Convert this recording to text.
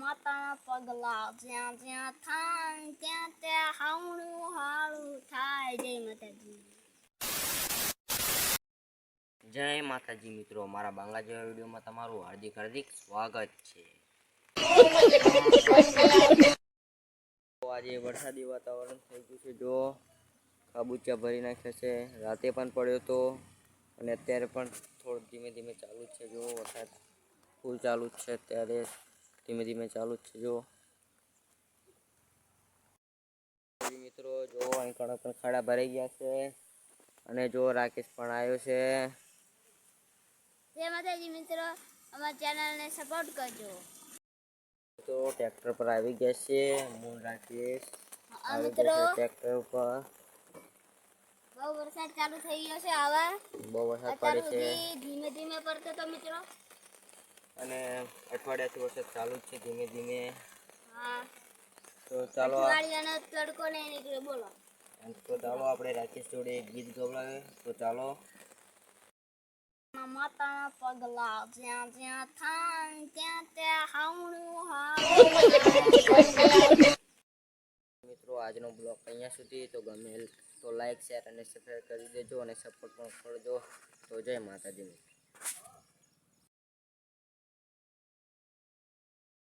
માતાના પગલા જ્યાં જ્યાં થાય ત્યાં ત્યાં હાવણું હાળું થાય જય માતાજી જય માતાજી મિત્રો, મારા બાંગલા જેવા વિડીયોમાં તમારું હાર્દિક હાર્દિક સ્વાગત છે. તો આજે વરસાદી વાતાવરણ થઈ ગયું છે, જો કાબુચિયા ભરી નાખ્યા છે. રાતે પણ પડ્યો હતો અને અત્યારે પણ થોડો ધીમે ધીમે ચાલુ છે, જો વરસાદ ફૂલ ચાલુ છે અત્યારે. ધીમે ધીમે ચાલુ જ છે જો મિત્રો જો અહીં કણક પણ ખાડા ભરાઈ ગયા છે. અને જો રાકેશ પણ આવ્યો છે. જય માતાજી મિત્રો અમારા ચેનલને સપોર્ટ કરજો. તો ટ્રેક્ટર પર આવી ગયા છે મૂળ રાકેશ. આ મિત્રો. ટ્રેક્ટર પર બહુ વરસાદ ચાલુ થઈ ગયો છે આવા. બહુ વરસાદ પડે છે. ધીમે ધીમે પડતો તો મિત્રો અને અઠવાડિયાથી વરસાદ ચાલુ જ છે ધીમે ધીમે. હા. તો ચાલો દિવાળીનો તડકો નહીં નીકળ્યો બોલો. તો ચાલો આપણે રાકેશ જોડે ગીત ગવડાવે તો ચાલો. માતાના પગલા જ્યાં જ્યાં થાય ત્યાં ત્યાં હાવણું હાળું મિત્રો આજનો બ્લોગ અહીંયા સુધી. તો ગમે તો લાઈક શેર અને સબસ્ક્રાઈબ કરી દેજો અને સપોર્ટ પણ કરજો. તો જય માતાજી.